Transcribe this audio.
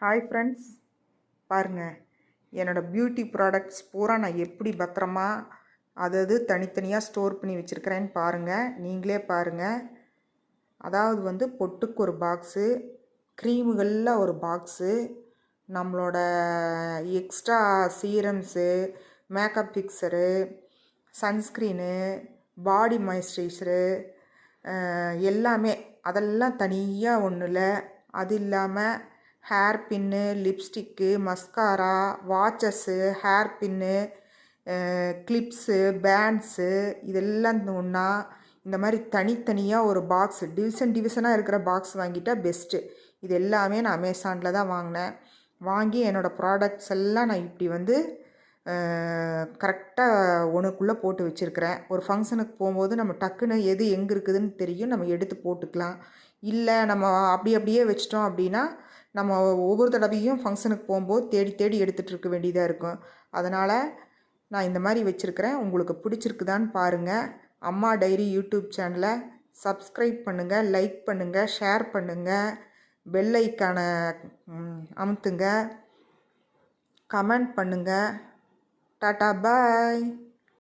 Hi friends பாருங்கள் என்னோடய beauty products பூரா நான் எப்படி பத்திரமா அதது தனித்தனியாக ஸ்டோர் பண்ணி வச்சுருக்கிறேன்னு பாருங்கள் நீங்களே பாருங்கள் அதாவது வந்து பொட்டுக்கு ஒரு பாக்ஸு க்ரீமுகளில் ஒரு பாக்ஸு நம்மளோட extra serums makeup fixer sunscreen body moisturiser எல்லாமே அதெல்லாம் தனியாக ஒன்றுல அது இல்லாமல் hair pin lipstick mascara watches hair pin clips bands இதெல்லாம் ஒன்றா இந்த மாதிரி தனித்தனியாக ஒரு பாக்ஸ் டிவிஷன் டிவிஷனாக இருக்கிற பாக்ஸ் வாங்கிட்டால் பெஸ்ட்டு இது எல்லாமே நான் அமேசானில் தான் வாங்கினேன். வாங்கி என்னோடய ப்ராடக்ட்ஸ் எல்லாம் நான் இப்படி வந்து கரெக்டாக ஒன்றுக்குள்ளே போட்டு வச்சுருக்கிறேன். ஒரு ஃபங்க்ஷனுக்கு போகும்போது நம்ம டக்குன்னு எது எங்கே இருக்குதுன்னு தெரியும் நம்ம எடுத்து போட்டுக்கலாம். இல்லை நம்ம அப்படி அப்படியே வச்சிட்டோம் அப்படின்னா நம்ம ஒவ்வொரு தடவையும் ஃபங்க்ஷனுக்கு போகும்போது தேடி தேடி எடுத்துகிட்டு இருக்க வேண்டியதாக இருக்கும். அதனால் நான் இந்த மாதிரி வச்சுருக்கிறேன். உங்களுக்கு பிடிச்சிருக்குதான்னு பாருங்கள் அம்மா டைரி யூடியூப் சேனலை சப்ஸ்கிரைப் பண்ணுங்கள் லைக் பண்ணுங்கள் ஷேர் பண்ணுங்கள் பெல் ஐக்கானை அமுத்துங்க. கமெண்ட் பண்ணுங்கள் டாட்டா பாய்